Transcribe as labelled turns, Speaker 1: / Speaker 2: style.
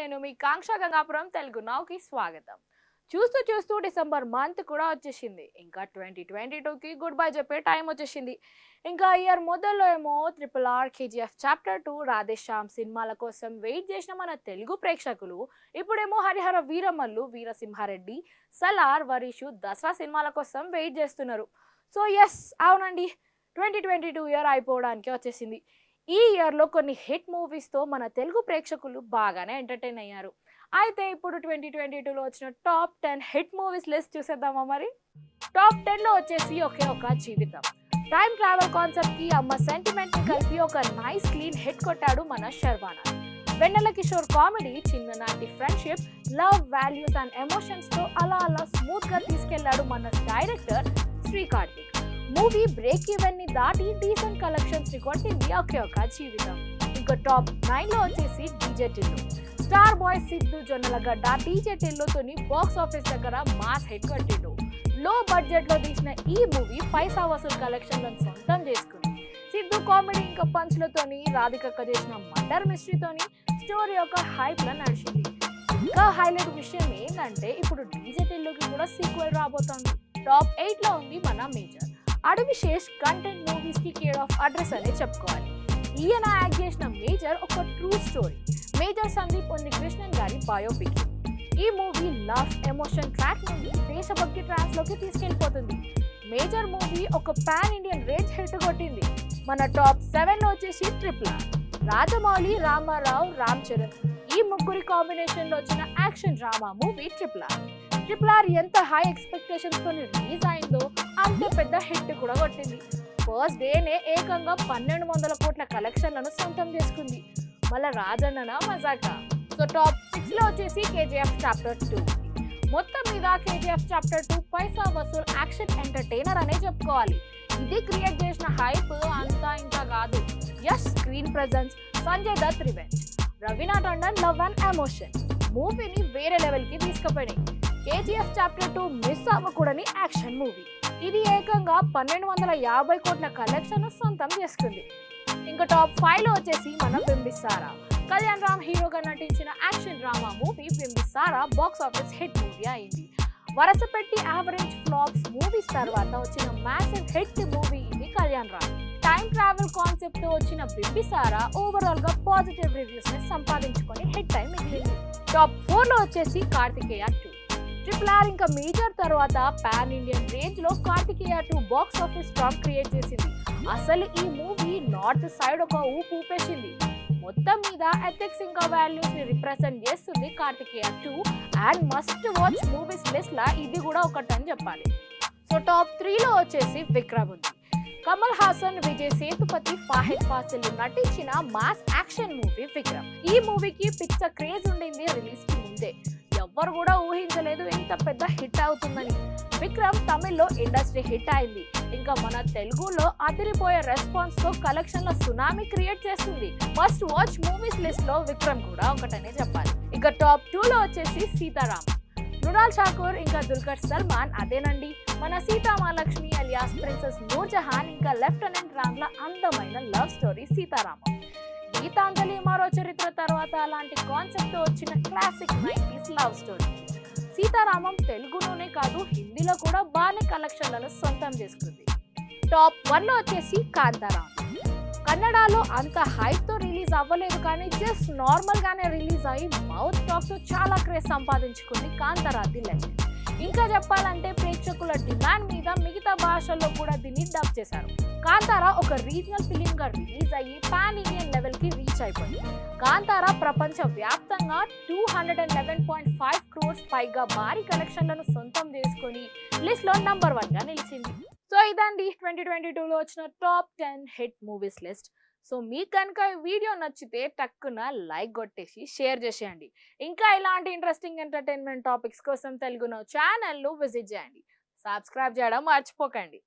Speaker 1: నేను మీ కాంక్ష గంగాపురం తెలుగు నౌకి స్వాగతం. చూస్తూ చూస్తూ డిసెంబర్ మంత్ కూడా వచ్చేసింది. ఇంకా ట్వంటీ ట్వంటీ టూకి గుడ్ బై చెప్పే టైం వచ్చేసింది. ఇంకా ఇయర్ మొదల్లో ఏమో triple R KGF chapter two Radhe Shyam సినిమాల కోసం వెయిట్ చేసిన మన తెలుగు ప్రేక్షకులు ఇప్పుడేమో హరిహర వీరమల్లు వీరసింహారెడ్డి సలార్ వరీషు దసరా సినిమాల కోసం వెయిట్ చేస్తున్నారు. సో ఎస్ అవునండి. ట్వంటీ ట్వంటీ టూ ఇయర్ అయిపోవడానికి వచ్చేసింది. ఈ ఇయర్లో కొన్ని హిట్ మూవీస్తో మన తెలుగు ప్రేక్షకులు బాగానే ఎంటర్టైన్ అయ్యారు. అయితే ఇప్పుడు ట్వంటీ ట్వంటీ టూలో వచ్చిన top ten hit movies list చూసేద్దామా మరి? టాప్ టెన్లో వచ్చేసి ఒకే ఒక జీవితం. టైం ట్రావెల్ కాన్సెప్ట్కి అమ్మ సెంటిమెంట్ని కలిపి ఒక నైస్ క్లీన్ హిట్ కొట్టాడు మన శర్వానా. వెన్నెల కిషోర్ కామెడీ చిన్ననాటి ఫ్రెండ్షిప్ లవ్ వాల్యూస్ అండ్ ఎమోషన్స్తో అలా అలా స్మూత్గా తీసుకెళ్ళాడు మన director Sri Karthik movie break ఈవెన్ని దాటి డీసెంట్ కలెక్షన్స్ని యొక్క యొక్క జీవితం. ఇంకా టాప్ నైన్లో వచ్చేసి DJ Tillu. Star boy Siddhu Jonnalagadda DJ టిల్లుతోని box office దగ్గర మాస్ హెడ్ కొట్టిండు. లో బడ్జెట్లో తీసిన ఈ మూవీ పైసా వసూలు కలెక్షన్లను సొంతం చేసుకుంది. సిద్ధు కామెడీ ఇంకా పంచ్లతోని రాధికక్క చేసిన మర్డర్ మిస్టరీతోని స్టోరీ యొక్క హైప్లో నడిచింది. ఇంకా హైలైట్ విషయం ఏంటంటే ఇప్పుడు డీజే టిల్లుకి కూడా సీక్వెల్ రాబోతోంది. టాప్ ఎయిట్లో ఉంది మన మేజర్. అడవిశేష్ కంటెంట్ మూవీస్కి కేర్ ఆఫ్ అడ్రస్ అనే చెప్పుకోవాలి. ఈయన యాక్ట్ చేసిన మేజర్ ఒక ట్రూ స్టోరీ మేజర్ సందీప్ ఉంది కృష్ణన్ గారి బయోపిక్ ఈ మూవీ లవ్ ఎమోషన్ ట్రాక్ నుండి దేశభక్తి ట్రాక్లోకి తీసుకెళ్ళిపోతుంది మేజర్ మూవీ ఒక పాన్ ఇండియన్ రేంజ్ హిట్ కొట్టింది. మన టాప్ సెవెన్ వచ్చేసి ట్రిపుల్ రాజమౌళి రామారావు రామ్ చరణ్. ఈ ముగ్గురి కాంబినేషన్లో వచ్చిన action drama movie triple R triple R ఎంత హై ఎక్స్పెక్టేషన్స్తో రిలీజ్ అయిందో అంతే పెద్ద హిట్ కూడా కొట్టింది. ఫస్ట్ డేనే ఏకంగా పన్నెండు వందల కోట్ల కలెక్షన్లను సొంతం చేసుకుంది. మళ్ళీ రాజన్నన మజాక? సో టాప్ సిక్స్లో వచ్చేసి కేజీఎఫ్ చాప్టర్ టూ మొత్తం మీద కేజీఎఫ్ చాప్టర్ టూ పైసా వసూల్ యాక్షన్ ఎంటర్టైనర్ అనే చెప్పుకోవాలి. ఇది క్రియేట్ చేసిన హైప్ అంతా ఇంకా కాదు. Yash screen presence Sanjay Dutt revenge Raveena Tandon love and emotion మూవీని వేరే లెవెల్కి తీసుకుపోయినాయి. కేజీఎఫ్ చాప్టర్ టూ మిస్ అవ్వకూడని యాక్షన్ మూవీ. ఇది ఏకంగా పన్నెండు వందల యాభై కోట్ల కలెక్షన్ సొంతం చేసుకుంది ఇంకా టాప్ ఫైవ్లో వచ్చేసి మనం బింబిస్తారా కళ్యాణ్ రామ్ హీరోగా నటించిన action drama movie Bimbisara box office hit movie అయింది. వరస పెట్టి యావరేజ్ ఫ్లాప్స్ మూవీస్ తర్వాత వచ్చిన మ్యాసివ్ హిట్ మూవీ ఇది కళ్యాణ్ రామ్. టైం ట్రావెల్ కాన్సెప్ట్తో వచ్చిన బింబిసారా ఓవరాల్గా పాజిటివ్ రివ్యూస్ని సంపాదించుకొని హిట్ టైం మిగిలింది. టాప్ ఫోర్లో వచ్చేసి కార్తికేయ టూ. ట్రిపుల్ ఆర్ ఇంకా మేజర్ తర్వాత పాన్ ఇండియన్ రేంజ్లో Karthikeya two box office top create చేసింది. అసలు ఈ మూవీ నార్త్ సైడ్ ఒక ఊపు ఊపేసింది. మొత్తం మీద ఎథిక్స్ ఇంకా వాల్యూస్ని రిప్రజెంట్ చేస్తుంది Karthikeya two and must watch movies list లా ఇది కూడా ఒకటి అని చెప్పాలి. సో టాప్ త్రీలో వచ్చేసి విక్రమ్ ఉంది. కమల్ హాసన్ విజయ్ సేతుపతి ఫాహిద్ ఫాసిల్ నటించిన మాస్ యాక్షన్ మూవీ విక్రమ్. ఈ మూవీకి పిచ్చ క్రేజ్ ఉండింది రిలీజ్కి ముందే. ఎవ్వరు కూడా ఊహించలేదు ఇంత పెద్ద హిట్ అవుతుందని. విక్రమ్ తమిళ్ళో ఇండస్ట్రీ హిట్ అయింది. ఇంకా మన తెలుగులో అదిరిపోయే రెస్పాన్స్తో కలెక్షన్ల సునామీ క్రియేట్ చేస్తుంది. మస్ట్ వాచ్ మూవీస్ లిస్ట్లో విక్రమ్ కూడా ఒకటనే చెప్పాలి. ఇక టాప్ టూ లో వచ్చేసి సీతారాం. మృణాల్ ఠాకూర్ ఇంకా దుల్కర్ సల్మాన్ అదేనండి. మన సీతామహాలక్ష్మి అలియాస్ ప్రిన్సెస్ నూర్జహాన్ ఇంకా లెఫ్టినెంట్ రామ్ల అందమైన లవ్ స్టోరీ సీతారామం. గీతాంజలి మరో చరిత్ర తర్వాత అలాంటి కాన్సెప్ట్ వచ్చిన classic nineties love story. Sita Ramam తెలుగులోనే కాదు హిందీలో కూడా బాగానే కలెక్షన్లను సొంతం చేసుకుంది. టాప్ వన్లో వచ్చేసి కాంతారా. కన్నడలో అంత హైప్తో రిలీజ్ అవ్వలేదు కానీ జస్ట్ నార్మల్గానే రిలీజ్ అయ్యి మౌత్ టాక్తో చాలా క్రేజ్ సంపాదించుకుంది కాంతారాది లెజెండ్ ఇంకా చెప్పాలంటే ప్రేక్షకుల డిమాండ్ మీద మిగతా భాషల్లో కూడా దీన్ని డబ్ చేశారు. కాంతారా ఒక రీజనల్ ఫిలిం గా రిలీజ్ అయ్యి పాన్ ఇండియన్ లెవెల్కి రీచ్ అయిపోయింది. కాంతారా ప్రపంచ వ్యాప్తంగా two hundred and eleven point five crores పైగా భారీ కలెక్షన్లను సొంతం చేసుకొని లిస్ట్లో నంబర్ వన్గా నిలిచింది. సో ఇదండి ట్వంటీ ట్వంటీ టూలో వచ్చిన top ten hit movies list. So మీకు కనుక ఈ వీడియో నచ్చితే టక్కున లైక్ కొట్టేసి షేర్ చేసేయండి. ఇంకా ఇలాంటి ఇంట్రెస్టింగ్ ఎంటర్టైన్మెంట్ టాపిక్స్ కోసం తెలుగు ఛానల్ను విజిట్ చేయండి. సబ్స్క్రైబ్ చేయడం మర్చిపోకండి.